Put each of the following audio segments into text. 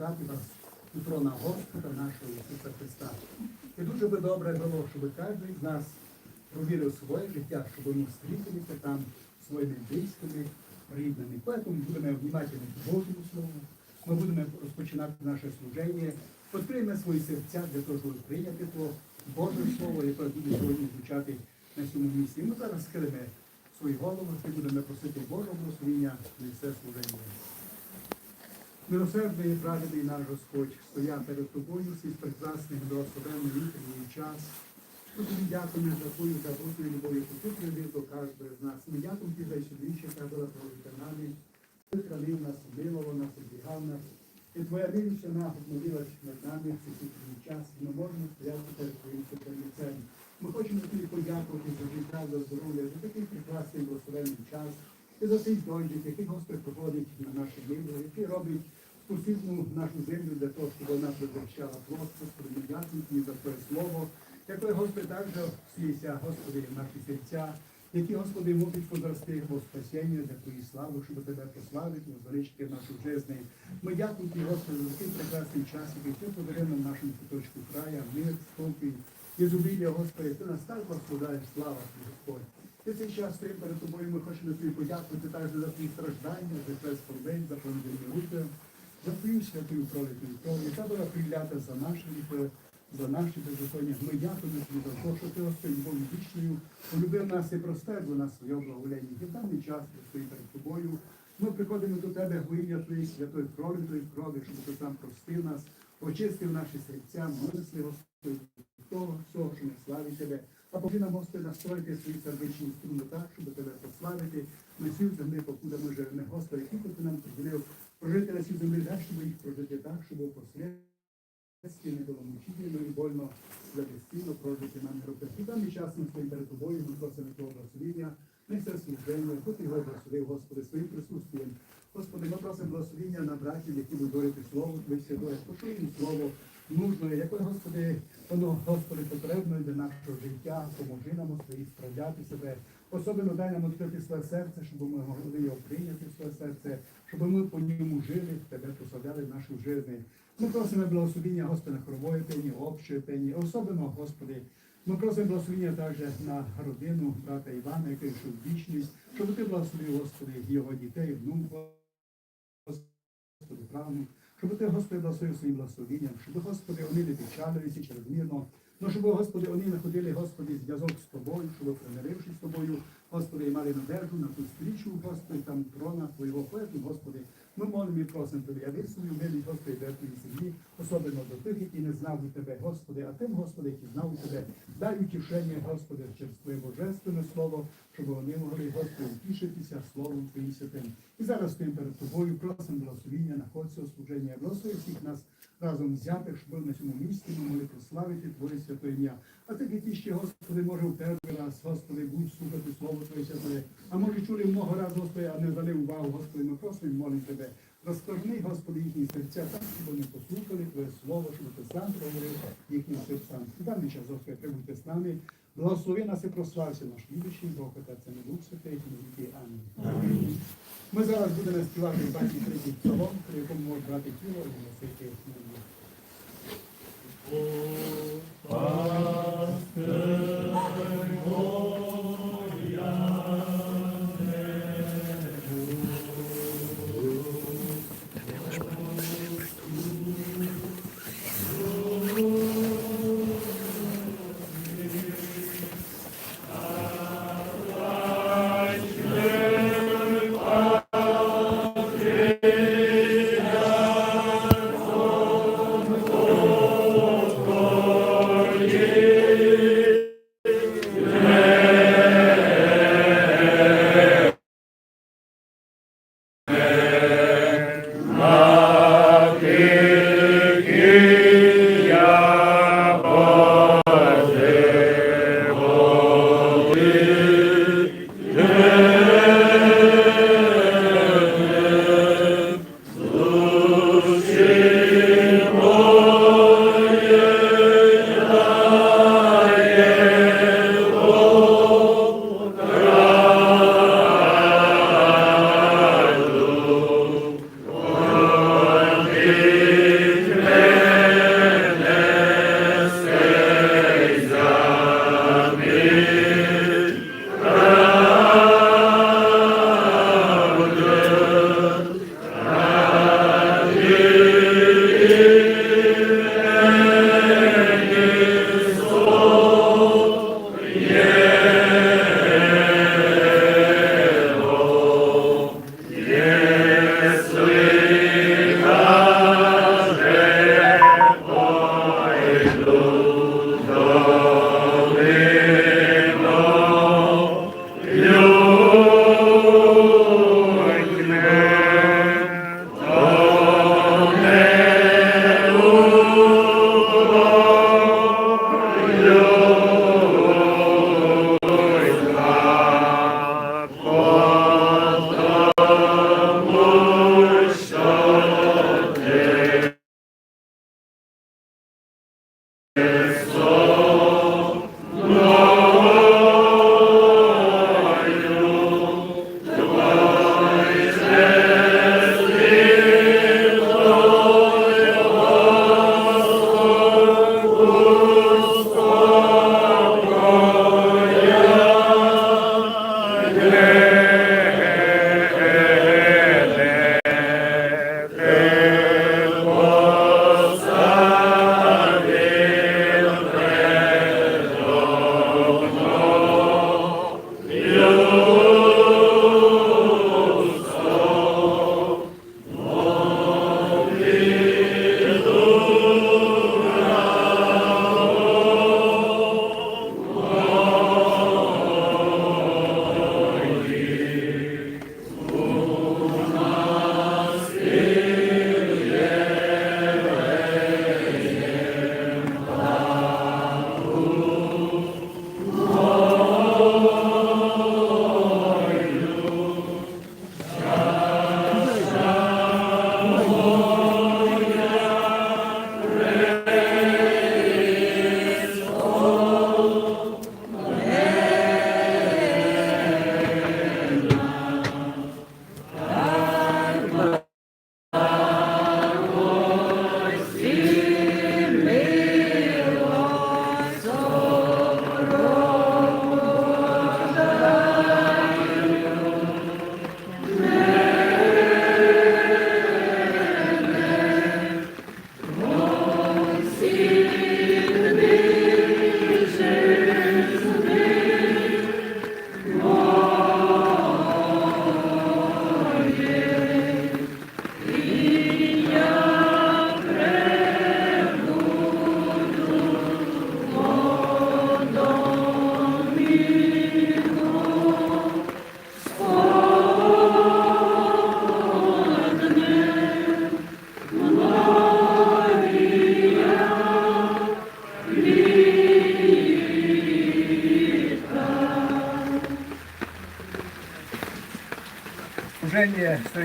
шукати вас трона Господа нашого Ісуса Христа. І дуже би добре було, щоб кожен з нас провірив своє життя, щоб ми зустрілися там своїми близькими, рідними. Тому будемо внимательні к Божому Слову. Ми будемо розпочинати наше служення, відкриємо свої серця для того, щоб прийняти то Боже Слово, яке буде сьогодні звучати на цьому місці. Ми зараз схилимо свої голови і будемо просити Божого благословення на все служення. Милосердний і праведний наш Господь, стоя перед тобою всі прекрасний, благословенний вітряний час. Ми тобі дякуємо за твою заботу і любов, яку ти привів до кожного з нас. Ми дякуємо тобі за сюдвіче, яка була пролита нами. Ти хранив нас, милував нас, оберігав нас. І твоя милість вона обновилась над нами в цей час. І ми можемо стояти перед твоїм святим. Ми хочемо тобі подякувати за життя, за здоров'я, за такий прекрасний благословенний час. І за цей дощик, який Господь проходить на наші милі, який робить посильну нашу землю для того, щоб вона призначала дякуємо тобі за Твоє слово. Дякую, Господи, також всіся, Господи, наші серця, які, Господи, можуть позрости во спасіння Твою славу, щоб Тебе прославити, возвеличити нашу жизнь. Ми дякуємо Тобі, Господи, за такий прекрасний час, який Ти подарив нам нашому куточку края, мир, спокій, і зубілля, Господи, Ти нас так благословляєш, слава Тобі, Господь. І цей час стоїм перед тобою, ми хочемо тобі подякувати також за твої страждання, за твоє скорбень, за понедільні руки, за твою святую пролитую кров, яка була прилята за наші за наші беззаконня. Ми дякуємо тобі за те, що ти, Господь, був вічною, полюбив нас і простер до нас своє благоволення. І даний час ми стоїмо перед тобою. Ми приходимо до тебе ім'я Твоєї святої пролитої крові, щоб ти сам простив нас, очистив наші серця, мисли, Господи, того всього, що ми славі тебе. А поки нам, Господи, настроїти свої сердечні струни так, щоб тебе прославити на цій землі, покуди ми живемо. Господи, скільки ти нам поділив прожити на цій землі, дай, щоб їх прожити так, щоб посередстві не було мучительно і больно за прожити нам роки. І даний час ми стоїмо перед тобою, ми просимо Твого благословення, не все служення, хоч його благословив, Господи, своїм присутствием. Господи, ми просимо благословення на братів, які будуть Слово Твоє святое, їм Слово нужне, яке, Господи, воно, Господи, потрібно для нашого життя, поможи нам, Господи, справляти себе. Особливо дай нам відкрити своє серце, щоб ми могли його прийняти в своє серце, щоб ми по ньому жили, Тебе прославляли в нашу життя. Господи, на хорової пені, общої пені, особливо, Господи, ми просимо благословення також на родину брата Івана, який йшов вічність, щоб ти благословив, Господи, його дітей, внук, Господи, правну, щоб ти, Господи, благословив своїм благословенням, щоб, Господи, вони не печалилися чрезмірно, ну, щоб, Господи, вони знаходили, Господи, зв'язок з Тобою, щоб, примирившись з Тобою, Господи, і мали надежду на ту стрічу, Господи, там трона Твоєго поету, Господи, ми молимо і просимо Тобі, яви свою милість, Господи, для Твоїй землі, особливо до тих, які не знали Тебе, Господи, а тим, Господи, які знали Тебе, дай утішення, Господи, через Твоє Божественне Слово, щоб вони могли, Господи, утішитися Словом Твоїм святим. І зараз стоїмо перед Тобою, просимо благословіння на ход цього служення, благослови всіх нас разом взятих, щоб на цьому місці ми могли прославити Твоє святе ім'я. А так, які ще, Господи, може в перший раз, Господи, будь слухати Слово Твоє святе, а може чули много разів, Господи, а не дали увагу, Господи, ми просимо, молимо Тебе. Розкорни, Господи, їхні серця так, щоб вони послухали Твоє Слово, щоб Ти сам проговорив їхнім серцям. Даний час, Господи, прибудьте з нами. Благослови нас і прослався наш любящий Бог, Отець і Дух Святий, і віки. Амінь. Ми зараз будемо співати 23 псалом, при якому може брати тіло і носити молитву.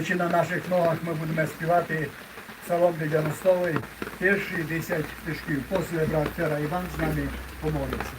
Стоячи на наших ногах, ми будемо співати псалом 90 перші 10 стишків. Після брат Фера Іван з нами помолиться.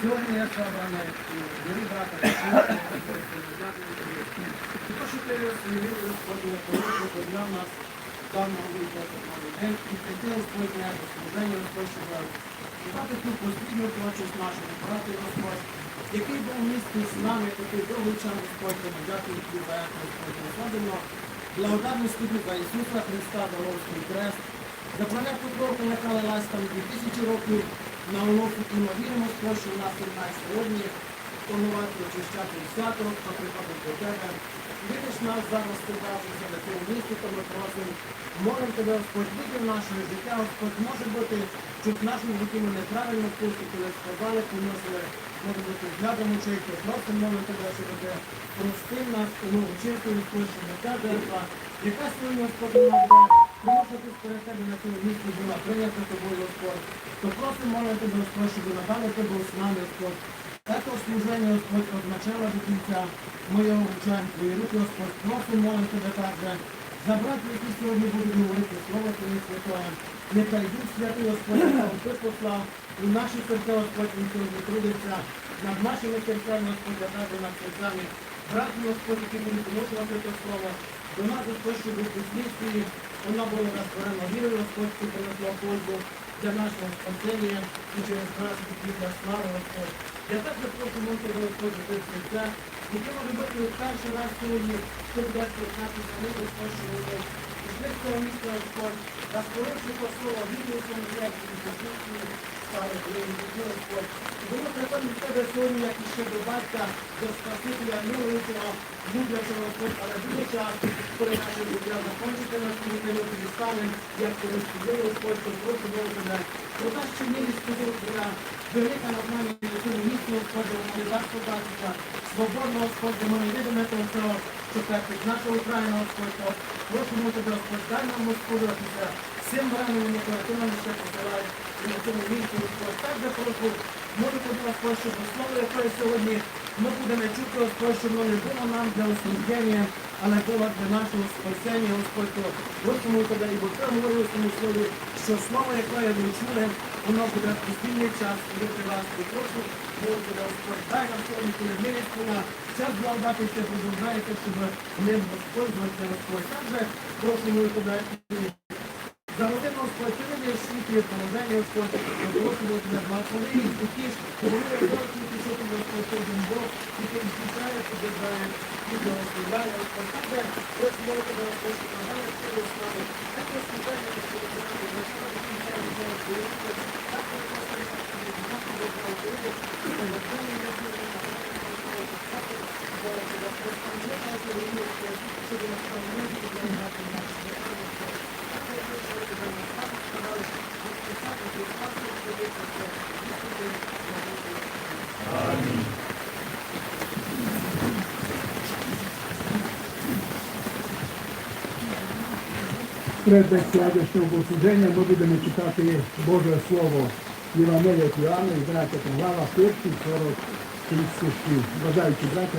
сьогодні шабане, дорібати, то, що ти розповіли, коли для нас даного день і хотіли сьогодні служення розпочували. Брати тут постійно плачуть нашим, брати Господь, який був місті з нами, який довгий час Господь, дякую за Господь, особливо ну, Благодарність тобі за Ісуса Христа, Володський Крест, за проєкту кров, яка лилась там 2000 років на онуку, і ми віримо, Господь, що у нас немає сьогодні, планувати очищати хто приходить до тебе. Видиш нас зараз ти бачишся на цьому місці, то ми просимо. Молимо тебе, Господь, в наше життя, Господь, може бути, щоб в нашому житті ми неправильно поступили, сказали, приносили, може бути, зглядом очей, то просто молимо тебе, щоб ти простив нас, тому Господь, щоб ця жертва, яка сьогодні, Господь, у нас буде, приносити тебе на цьому місці була прийнята тобою, Господь. То просто молимо тебе, Господь, щоб надалі ти був з нами, Господь. Також служення, Господь, від начала до кінця моєго вручання твої руки, Господь, просимо молим тебе також. Забрати, які сьогодні будуть говорити Слово Твоє Святое. Нехай Дух Святий, Господь, якого Ти послав, і наші серця, Господь, він сьогодні трудиться над нашими серцями, Господь, а також над серцями. Браті, Господь, які будуть вносити це слово, до нас, Господь, щоб у прислідстві, вона була створена вірою, Господь, принесла пользу для нашого спасення і через нас для слави, Господь. Я також прошу молити, Господь, до серця, які може бути перший раз сьогодні, хто буде спілкати за них, Господь, що вони пішли з цього місця, Господь, розпоривши по слово, вірю в цьому серці, і позиції, слави Твоєї душі, Господь. Тебе сьогодні, як і ще до батька, до Спасителя, милуючого, люблячого, Господь, але буде час, коли наше життя закончиться на цьому минуті і стане, як коли судили, Господь, то прошу Бога Тебе. Про те, що милість Тобі, Твоя, велика над нами на цьому місці, Господь, вони дасть свободно, Господь, ми не видимо того що терпить наша Україна, Господь, просимо Тебе, Господь, дай нам розпорядитися яке Ти нам ще посилаєш, і на цьому місці, Господь, так молю Тебе, Господь, щоб слово, яке сьогодні. Ми будемо чути, Господь, воно не було нам для осуждення, але було для нашого спасення, Господь, то просимо Тебе, і бо Ти говорив у слові, що слово, яке ви чули, воно буде в постійний час, коли при вас. І прошу, Тебе, Господь, дай нам сьогодні, милість вона, час благодати ще продовжається, щоб ним воспользуватися, Господь. Также прошу молю Тебе, за родину Господь, ти не світлі положення, Господь, просимо Тебе, благослови і утіш, говори, Господь, і що Господь, кожен Бог, і ти втішає, Тебе знає, і благословляє, Господь. Также просимо Тебе, Господь, щоб надалі сили з нами. Таке служення, Господь, Господь, начало до кінця, Господь, Твої руки. Також, Господь, Господь, Господь, благослови, і благослови, Господь, Боже, Тебе, Господь, не нас не вірю, щоб нас там не відбували наші Перед сьогоднішнього богослуження ми будемо читати Боже Слово Євангелія Іоанна, 11 глава, перші 40 стихів. Бажаючи браття,